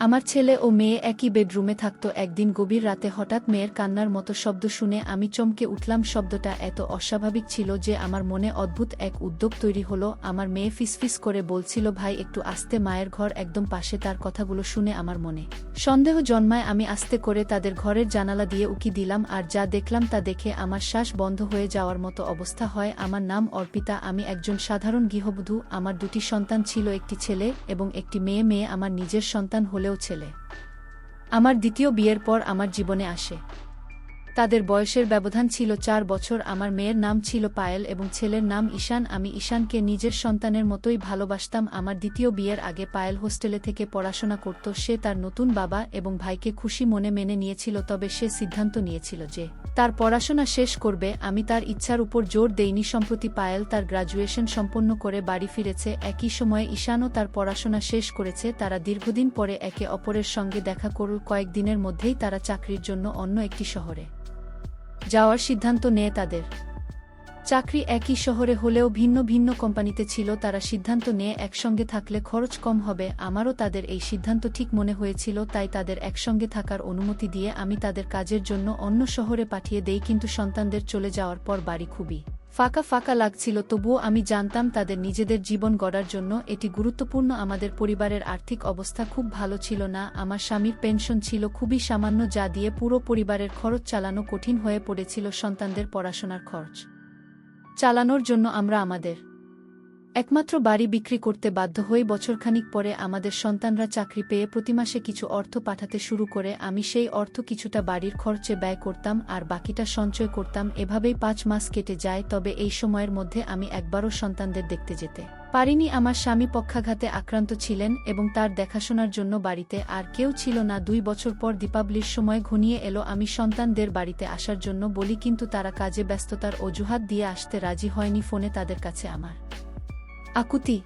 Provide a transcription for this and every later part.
আমার ছেলে ও মেয়ে একই বেডরুমে থাকত একদিন গভীর রাতে হঠাৎ মেয়ের কান্নার মতো শব্দ শুনে আমি চমকে উঠলাম। শব্দটা এত অস্বাভাবিক ছিল যে আমার মনে অদ্ভুত এক উদ্যোগ তৈরি হলো। আমার মেয়ে ফিসফিস করে বলছিল, ভাই, একটু আস্তে, মায়ের ঘর একদম পাশে, তার কথাগুলো শুনে আমার মনে সন্দেহ জন্মায়। আমি আস্তে করে তাদের ঘরের জানালা দিয়ে উকি দিলাম আর যা দেখলাম তা দেখে আমার শ্বাস বন্ধ হয়ে যাওয়ার মতো অবস্থা হয়। আমার নাম অর্পিতা, আমি একজন সাধারণ গৃহবধূ। আমার দুটি সন্তান ছিল, একটি ছেলে এবং একটি মেয়ে। মেয়ে আমার নিজের সন্তান হলেও ছেলে। আমার দ্বিতীয় বিয়ের পর আমার জীবনে আসে। তাদের বয়সের ব্যবধান ছিল চার বছর, আমার মেয়ের নাম ছিল পায়েল এবং ছেলের নাম ঈশান। আমি ঈশানকে নিজের সন্তানের মতোই ভালোবাসতাম। আমার দ্বিতীয় বিয়ের আগে পায়েল হোস্টেলে থেকে পড়াশোনা করত। সে তার নতুন বাবা এবং ভাইকে খুশি মনে মেনে নিয়েছিল, তবে সে সিদ্ধান্ত নিয়েছিল যে তার পড়াশোনা শেষ করবে। আমি তার ইচ্ছার উপর জোর দেইনি। সম্প্রতি পায়েল তার গ্রাজুয়েশন সম্পন্ন করে বাড়ি ফিরেছে। একই সময়ে ঈশানও তার পড়াশোনা শেষ করেছে। তারা দীর্ঘদিন পরে একে অপরের সঙ্গে দেখা করল কয়েকদিনের মধ্যেই তারা চাকরির জন্য অন্য একটি শহরে যাওয়ার সিদ্ধান্ত নেয় তাদের। চাকরি একই শহরে হলেও ভিন্ন ভিন্ন কোম্পানিতে ছিল, তারা সিদ্ধান্ত নিয়ে একসঙ্গে থাকলে খরচ কম হবে। আমারও তাদের এই সিদ্ধান্ত ঠিক মনে হয়েছিল, তাই তাদের একসঙ্গে থাকার অনুমতি দিয়ে আমি তাদের কাজের জন্য অন্য শহরে পাঠিয়ে দেই, কিন্তু সন্তানদের চলে যাওয়ার পর বাড়ি খুবই ফাঁকা ফাঁকা লাগছিল, তবুও আমি জানতাম তাদের নিজেদের জীবন গড়ার জন্য এটি গুরুত্বপূর্ণ। আমাদের পরিবারের আর্থিক অবস্থা খুব ভালো ছিল না, আমার স্বামীর পেনশন ছিল খুবই সামান্য, যা দিয়ে পুরো পরিবারের খরচ চালানো কঠিন হয়ে পড়েছিল সন্তানদের পড়াশোনার খরচ। চালানোর জন্য আমরা আমাদের একমাত্র বাড়ি বিক্রি করতে বাধ্য হয়ে বছরখানিক পরে আমাদের সন্তানরা চাকরি পেয়ে প্রতি মাসে কিছু অর্থ পাঠাতে শুরু করে, আমি সেই অর্থ কিছুটা বাড়ির খরচে ব্যয় করতাম আর বাকিটা সঞ্চয় করতাম। এভাবেই পাঁচ মাস কেটে যায়, তবে এই সময়ের মধ্যে আমি একবারও সন্তানদের দেখতে যেতে পারিনি। আমার স্বামী পক্ষাঘাতে আক্রান্ত ছিলেন এবং তার দেখাশোনার জন্য বাড়িতে আর কেউ ছিল না। দুই বছর পর দীপাবলির সময় ঘনিয়ে এলো, আমি সন্তানদের বাড়িতে আসার জন্য বলি, কিন্তু তারা কাজে ব্যস্ততার অজুহাত দিয়ে আসতে রাজি হয়নি ফোনে তাদের কাছে আমার। আকুতি।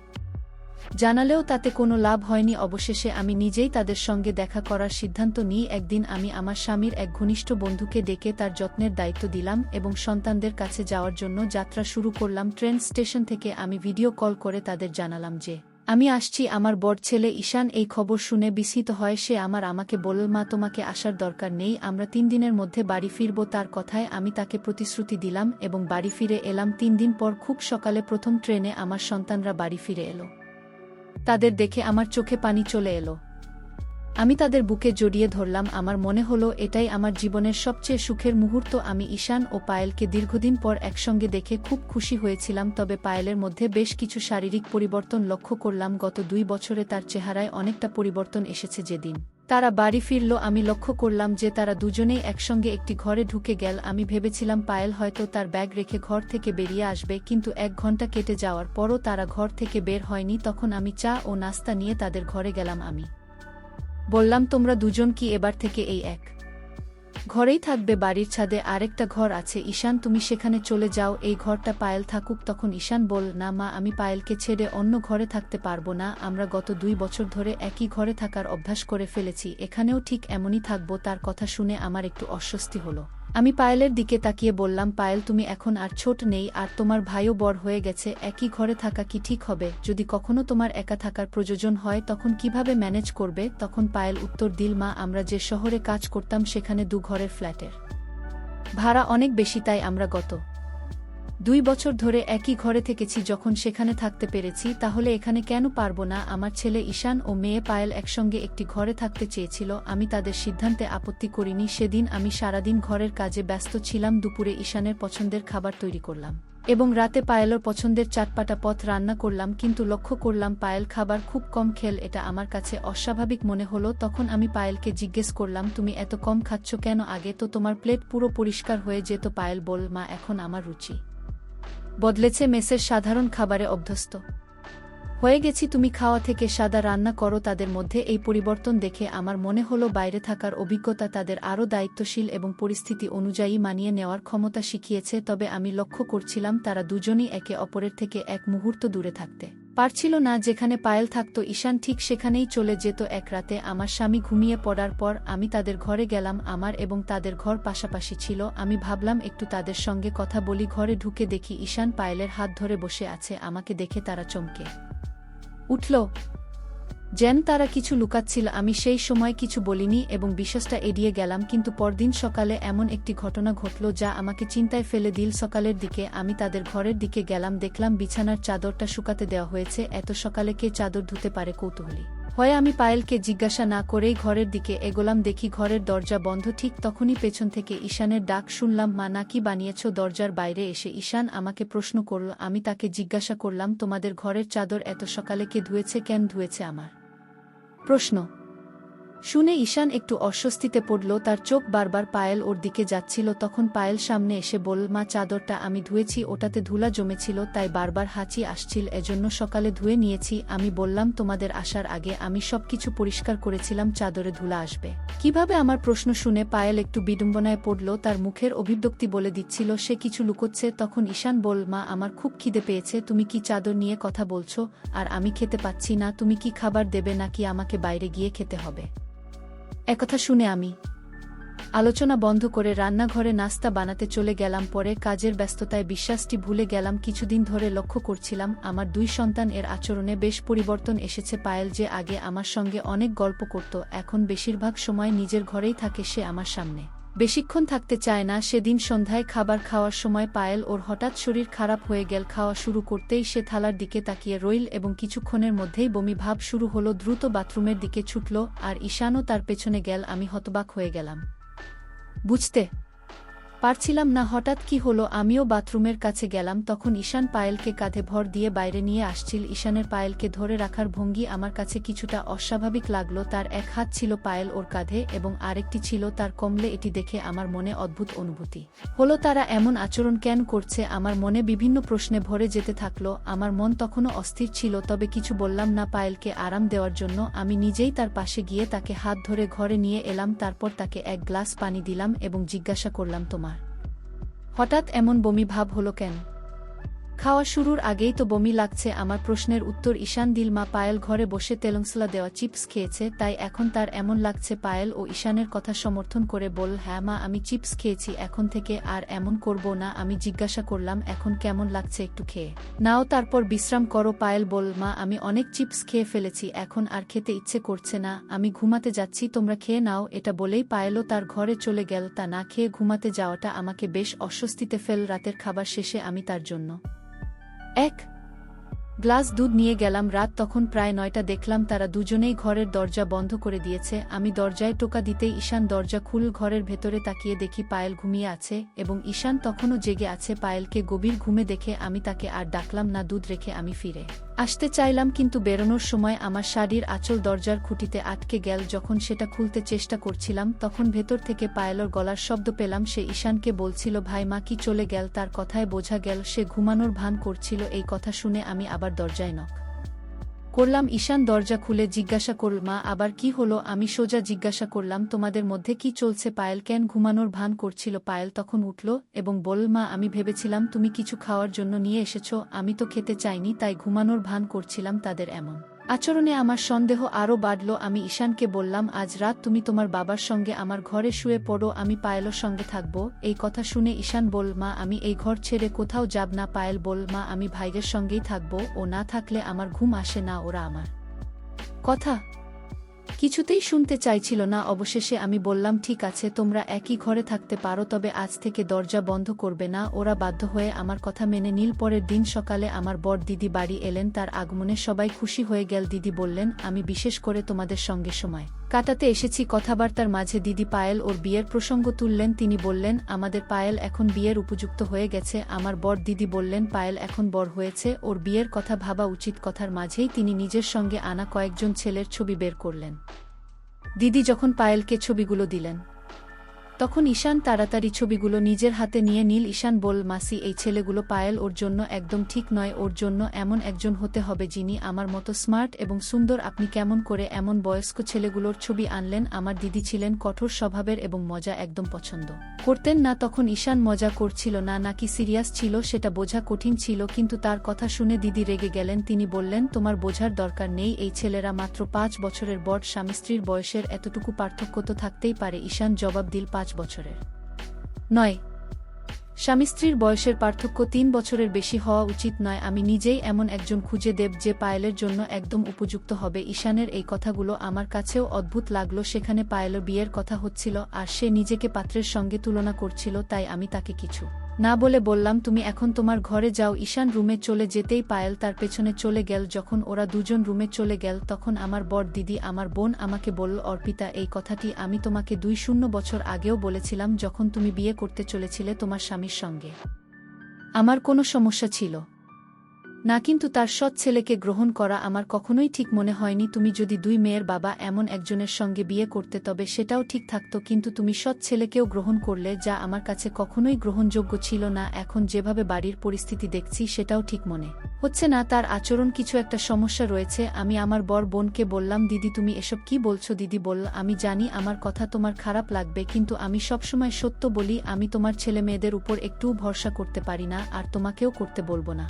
জানালেও তাতে কোনো লাভ হয়নি। অবশেষে আমি নিজেই তাদের সঙ্গে দেখা করার সিদ্ধান্ত নিই। একদিন আমি আমার স্বামীর এক ঘনিষ্ঠ বন্ধুকে ডেকে তার যত্নের দায়িত্ব দিলাম এবং সন্তানদের কাছে যাওয়ার জন্য যাত্রা শুরু করলাম। ট্রেন স্টেশন থেকে আমি ভিডিও কল করে তাদের জানালাম যে আমি আসছি আমার বড় ছেলে ঈশান, এই খবর শুনে বিস্মিত হয় সে, আমার আমাকে বলল, মা, তোমাকে আসার দরকার নেই, আমরা তিন দিনের মধ্যে বাড়ি ফিরব। তার কথায় আমি তাকে প্রতিশ্রুতি দিলাম এবং বাড়ি ফিরে এলাম। তিন দিন পর খুব সকালে প্রথম ট্রেনে আমার সন্তানরা বাড়ি ফিরে এলো। তাদের দেখে আমার চোখে পানি চলে এলো। আমি তাদের বুকে জড়িয়ে ধরলাম, আমার মনে হলো এটাই আমার জীবনের সবচেয়ে সুখের মুহূর্ত। আমি ঈশান ও পায়েলকে দীর্ঘদিন পর একসঙ্গে দেখে খুব খুশি হয়েছিলাম, তবে পায়েলের মধ্যে বেশ কিছু শারীরিক পরিবর্তন লক্ষ্য করলাম। গত দুই বছরে তার চেহারায় অনেকটা পরিবর্তন এসেছে যেদিন। তারা বাড়ি ফিরল, আমি লক্ষ্য করলাম যে তারা দুজনেই একসঙ্গে একটি ঘরে ঢুকে গেল। আমি ভেবেছিলাম পায়েল হয়তো তার ব্যাগ রেখে ঘর থেকে বেরিয়ে আসবে, কিন্তু এক ঘণ্টা কেটে যাওয়ার পরও তারা ঘর থেকে বের হয়নি। তখন আমি চা ও নাস্তা নিয়ে তাদের ঘরে গেলাম আমি। বললাম, তোমরা দুজন কি এবার থেকে এই এক? ঘরেই থাকবে, বাড়ির ছাদে আরেকটা ঘর আছে। ঈশান, তুমি সেখানে চলে যাও, এই ঘরটা পায়েল থাকুক। তখন ঈশান বল না মা, আমি পায়েলকে ছেড়ে অন্য ঘরে থাকতে পারব না। আমরা গত দুই বছর ধরে একই ঘরে থাকার অভ্যাস করে ফেলেছি। এখানেও ঠিক এমনই থাকব। তার কথা শুনে আমার একটু অস্বস্তি হলো। আমি পায়েলের দিকে তাকিয়ে বললাম, পায়েল, তুমি এখন আর ছোট নেই, আর তোমার ভাইও বড় হয়ে গেছে, একই ঘরে থাকা কি ঠিক হবে? যদি কখনো তোমার একা থাকার প্রয়োজন হয়, তখন কীভাবে ম্যানেজ করবে? তখন পায়েল উত্তর দিল, মা, আমরা যে শহরে কাজ করতাম, সেখানে দু ঘরের ফ্ল্যাটের। ভাড়া অনেক বেশি, তাই আমরা গত দুই বছর ধরে একই ঘরে থেকেছি, যখন সেখানে থাকতে পেরেছি, তাহলে এখানে কেন পারব না? আমার ছেলে ঈশান ও মেয়ে পায়েল একসঙ্গে একটি ঘরে থাকতে চেয়েছিল, আমি তাদের সিদ্ধান্তে আপত্তি করিনি। সেদিন আমি সারাদিন ঘরের কাজে ব্যস্ত ছিলাম, দুপুরে ঈশানের পছন্দের খাবার তৈরি করলাম এবং রাতে পায়েলর পছন্দের চাটপাটা পথ রান্না করলাম, কিন্তু লক্ষ্য করলাম পায়েল খাবার খুব কম খেল, এটা আমার কাছে অস্বাভাবিক মনে হলো। তখন আমি পায়েলকে জিজ্ঞেস করলাম, তুমি এত কম খাচ্ছ কেন আগে? তো তোমার প্লেট পুরো পরিষ্কার হয়ে যেত পায়েল বল, মা, এখন আমার রুচি। বদলেছে মেসের সাধারণ খাবারে অভ্যস্ত। হয়ে গেছি তুমি খাওয়া থেকে সাদা রান্না করো তাদের মধ্যে এই পরিবর্তন দেখে আমার মনে হলো বাইরে থাকার অভিজ্ঞতা তাদের আরও দায়িত্বশীল এবং পরিস্থিতি অনুযায়ী মানিয়ে নেওয়ার ক্ষমতা শিখিয়েছে, তবে আমি লক্ষ্য করছিলাম তারা দুজনই একে অপরের থেকে এক মুহূর্ত দূরে থাকতে। পারছিল না যেখানে পায়েল থাকত, ঈশান ঠিক সেখানেই চলে যেত এক রাতে। আমার স্বামী ঘুমিয়ে পড়ার পর আমি তাদের ঘরে গেলাম, আমার এবং তাদের ঘর পাশাপাশি ছিল। আমি ভাবলাম, একটু তাদের সঙ্গে কথা বলি, ঘরে ঢুকে দেখি ঈশান পায়েলের হাত ধরে বসে আছে, আমাকে দেখে তারা চমকে। উঠল। যেন তারা কিছু লুকাচ্ছিল, আমি সেই সময় কিছু বলিনি এবং বিশ্বাসটা এড়িয়ে গেলাম, কিন্তু পরদিন সকালে এমন একটি ঘটনা ঘটল যা আমাকে চিন্তায় ফেলে দিল সকালের দিকে। আমি তাদের ঘরের দিকে গেলাম, দেখলাম বিছানার চাদরটা শুকাতে দেওয়া হয়েছে, এত সকালে কে চাদর ধুতে পারে কৌতূহলী। হয় আমি পায়েলকে জিজ্ঞাসা না করেই ঘরের দিকে এগোলাম, দেখি ঘরের দরজা বন্ধ, ঠিক তখনই পেছন থেকে ঈশানের ডাক শুনলাম, মা নাকি বানিয়েছ? দরজার বাইরে এসে ঈশান আমাকে প্রশ্ন করল, আমি তাকে জিজ্ঞাসা করলাম, তোমাদের ঘরের চাদর এত সকালে কে ধুয়েছে? কেন ধুয়েছে আমার? প্রশ্ন। শুনে ঈশান একটু অস্বস্তিতে পড়ল, তার চোখ বারবার পায়েল ওর দিকে যাচ্ছিল, তখন পায়েল সামনে এসে বল মা, চাদরটা আমি ধুয়েছি, ওটাতে ধুলা জমেছিল, তাই বারবার হাঁচি আসছিল, এজন্য সকালে ধুয়ে নিয়েছি, আমি বললাম, তোমাদের আসার আগে আমি সবকিছু পরিষ্কার করেছিলাম, চাদরে ধুলা আসবে। কীভাবে আমার প্রশ্ন শুনে পায়েল একটু বিডম্বনায় পড়ল, তার মুখের অভিব্যক্তি বলে দিচ্ছিল, সে কিছু লুকোচ্ছে। তখন ঈশান বল মা, আমার খুব খিদে পেয়েছে, তুমি কি চাদর নিয়ে কথা বলছো, আর আমি খেতে পাচ্ছি না, তুমি কি খাবার দেবে নাকি আমাকে বাইরে গিয়ে খেতে হবে? একথা শুনে আমি। আলোচনা বন্ধ করে রান্নাঘরে নাস্তা বানাতে চলে গেলাম, পরে কাজের ব্যস্ততায় বিশ্বাসটি ভুলে গেলাম, কিছুদিন ধরে লক্ষ্য করছিলাম আমার দুই সন্তান এর আচরণে বেশ পরিবর্তন এসেছে পায়েল যে আগে আমার সঙ্গে অনেক গল্প করত, এখন বেশিরভাগ সময় নিজের ঘরেই থাকে সে আমার সামনে। বেশিক্ষণ থাকতে চায় না, সেদিন সন্ধ্যায় খাবার খাওয়ার সময় পায়েল ওর হঠাৎ শরীর খারাপ হয়ে গেল, খাওয়া শুরু করতেই সে থালার দিকে তাকিয়ে রইল এবং কিছুক্ষণের মধ্যেই বমি ভাব শুরু হল, দ্রুত বাথরুমের দিকে ছুটল, আর ঈশানও তার পেছনে গেল, আমি হতবাক হয়ে গেলাম। বুঝতে পারছিলাম না, হঠাৎ কি হলো? আমিও বাথরুমের কাছে গেলাম, তখন ঈশান পায়েলকে কাঁধে ভর দিয়ে বাইরে নিয়ে আসছিল। ঈশানের পায়েলকে ধরে রাখার ভঙ্গি আমার কাছে কিছুটা অস্বাভাবিক লাগল। তার এক হাত ছিল পায়েল ওর কাঁধে এবং আরেকটি ছিল তার কমলে। এটি দেখে আমার মনে অদ্ভুত অনুভূতি। হলো, তারা এমন আচরণ কেন করছে? আমার মনে বিভিন্ন প্রশ্নে ভরে যেতে থাকল। আমার মন তখনও অস্থির ছিল, তবে কিছু বললাম না পায়েলকে আরাম দেওয়ার জন্য। আমি নিজেই তার পাশে গিয়ে তাকে হাত ধরে ঘরে নিয়ে এলাম, তারপর তাকে এক গ্লাস পানি দিলাম এবং জিজ্ঞাসা করলাম, তোমার হঠাৎ এমন বমি ভাব হলো কেন? খাওয়া শুরুর আগেই তো বমি লাগছে, আমার প্রশ্নের উত্তর ঈশান দিলমা পায়েল ঘরে বসে তেলংসলা দেওয়া চিপস খেয়েছে, তাই এখন তার এমন লাগছে পায়েল ও ঈশানের কথা সমর্থন করে বল হ্যাঁ মা, আমি চিপস খেয়েছি, এখন থেকে আর এমন করব না, আমি জিজ্ঞাসা করলাম, এখন কেমন লাগছে একটু খেয়ে? নাও তারপর বিশ্রাম করো পায়েল, বল মা, আমি অনেক চিপস খেয়ে ফেলেছি, এখন আর খেতে ইচ্ছে করছে না, আমি ঘুমাতে যাচ্ছি, তোমরা খেয়ে নাও, এটা বলেই পায়েলও তার ঘরে চলে গেল, তা না খেয়ে ঘুমাতে যাওয়াটা আমাকে বেশ অস্বস্তিতে ফেল, রাতের খাবার শেষে আমি তার জন্য। এক গ্লাস দুধ নিয়ে গেলাম, রাত তখন প্রায় নয়টা, দেখলাম তারা দুজনেই ঘরের দরজা বন্ধ করে দিয়েছে। আমি দরজায় টোকা দিতে ঈশান দরজা খুল ঘরের ভেতরে তাকিয়ে দেখি পায়েল ঘুমিয়ে আছে এবং ঈশান তখনও জেগে আছে। পায়েলকে গভীর ঘুমে দেখে আমি তাকে আর ডাকলাম না, দুধ রেখে আমি ফিরে। আসতে চাইলাম কিন্তু বেরোনোর সময় আমার শাড়ির আঁচল দরজার খুঁটিতে আটকে গেল। যখন সেটা খুলতে চেষ্টা করছিলাম, তখন ভেতর থেকে পায়েলর গলার শব্দ পেলাম। সে ঈশানকে বলছিল, ভাই, মা কি চলে গেল? তার কথায় বোঝা গেল, সে ঘুমানোর ভান করছিল। এই কথা শুনে আমি আবার দরজায় নক করলাম, ঈশান দরজা খুলে জিজ্ঞাসা করল, মা, আবার কি হলো? আমি সোজা জিজ্ঞাসা করলাম, তোমাদের মধ্যে কি চলছে? পায়েল কেন ঘুমানোর ভান করছিল? পায়েল তখন উঠল এবং বল মা, আমি ভেবেছিলাম তুমি কিছু খাওয়ার জন্য নিয়ে এসেছ, আমি তো খেতে চাইনি, তাই ঘুমানোর ভান করছিলাম তাদের এমন আচরণে আমার সন্দেহ আরও বাড়ল। আমি ঈশানকে বললাম, আজ রাত তুমি তোমার বাবার সঙ্গে আমার ঘরে শুয়ে পড়ো, আমি পায়েলর সঙ্গে থাকব। এই কথা শুনে ঈশান বল, মা, আমি এই ঘর ছেড়ে কোথাও যাব না পায়েল, বল, মা, আমি ভাইয়ের সঙ্গেই থাকব। ও না থাকলে আমার ঘুম আসে না, ওরা আমার। কথা কিছুতেই শুনতে চাইছিল না। অবশেষে আমি বললাম, ঠিক আছে, তোমরা একই ঘরে থাকতে পারো, তবে আজ থেকে দরজা বন্ধ করবে না। ওরা বাধ্য হয়ে আমার কথা মেনে নীল। পরের দিন সকালে আমার বর দিদি বাড়ি এলেন। তার আগমনে সবাই খুশি হয়ে গেল। দিদি বললেন, আমি বিশেষ করে তোমাদের সঙ্গে সময় কাটাতে এসেছি কথাবার্তার মাঝে দিদি পায়েল ওর বিয়ের প্রসঙ্গ তুললেন, তিনি বললেন, আমাদের পায়েল এখন বিয়ের উপযুক্ত হয়ে গেছে, আমার বর দিদি বললেন, পায়েল এখন বর হয়েছে, ওর বিয়ের কথা ভাবা উচিত কথার মাঝেই তিনি নিজের সঙ্গে আনা কয়েকজন ছেলের ছবি বের করলেন। দিদি যখন পায়েলকে ছবিগুলো দিলেন তখন ঈশান তাড়াতাড়ি ছবিগুলো নিজের হাতে নিয়ে নীল ঈশান বল, মাসি, এই ছেলেগুলো পায়েল, ওর জন্য একদম ঠিক নয়, ওর জন্য এমন একজন হতে হবে যিনি আমার মতো স্মার্ট এবং সুন্দর। আপনি কেমন করে এমন বয়স্ক ছেলেগুলোর ছবি আনলেন? আমার দিদি ছিলেন কঠোর স্বভাবের এবং মজা একদম পছন্দ। করতেন না তখন ঈশান মজা করছিল, না নাকি সিরিয়াস ছিল, সেটা বোঝা কঠিন ছিল, কিন্তু তার কথা শুনে দিদি রেগে গেলেন। তিনি বললেন, তোমার বোঝার দরকার নেই, এই ছেলেরা মাত্র পাঁচ বছরের বট স্বামী স্ত্রীর বয়সের এতটুকু পার্থক্য তো থাকতেই পারে। ঈশান জবাব দিল, পাঁচ বছরের। নয়, স্বামী স্ত্রীর বয়সের পার্থক্য তিন বছরের বেশি হওয়া উচিত নয়। আমি নিজেই এমন একজন খুঁজে দেব যে পায়েলের জন্য একদম উপযুক্ত হবে। ঈশানের এই কথাগুলো আমার কাছেও অদ্ভুত লাগল। সেখানে পায়েলের বিয়ের কথা হচ্ছিল আর সে নিজেকে পাত্রের সঙ্গে তুলনা করছিল, তাই আমি তাকে কিছু না বলে বললাম, তুমি এখন তোমার ঘরে যাও। ঈশান রুমে চলে যেতেই পায়েল তার পেছনে চলে গেল। যখন ওরা দুজন রুমে চলে গেল, তখন আমার বর দিদি, আমার বোন আমাকে বলল, অর্পিতা, এই কথাটি আমি তোমাকে দুই শূন্য বছর আগেও বলেছিলাম যখন তুমি বিয়ে করতে চলেছিলে তোমার স্বামীর সঙ্গে। আমার কোনো সমস্যা ছিল। না কিন্তু তার সৎ ছেলেকে গ্রহণ করা আমার কখনোই ঠিক মনে হয়নি। তুমি যদি দুই মেয়ের বাবা এমন একজনের সঙ্গে বিয়ে করতে, তবে সেটাও ঠিক থাকত, কিন্তু তুমি সৎ ছেলেকেও গ্রহণ করলে, যা আমার কাছে কখনোই গ্রহণযোগ্য ছিল না। এখন যেভাবে বাড়ির পরিস্থিতি দেখছি, সেটাও ঠিক মনে হচ্ছে না। তার আচরণ কিছু একটা সমস্যা রয়েছে। আমি আমার বর বোনকে বললাম, দিদি, তুমি এসব কি বলছো? দিদি বলল, আমি জানি আমার কথা তোমার খারাপ লাগবে, কিন্তু আমি সবসময় সত্য বলি, আমি তোমার ছেলে মেয়েদের উপর একটুও ভরসা করতে পারি না, আর তোমাকেও করতে বলব না।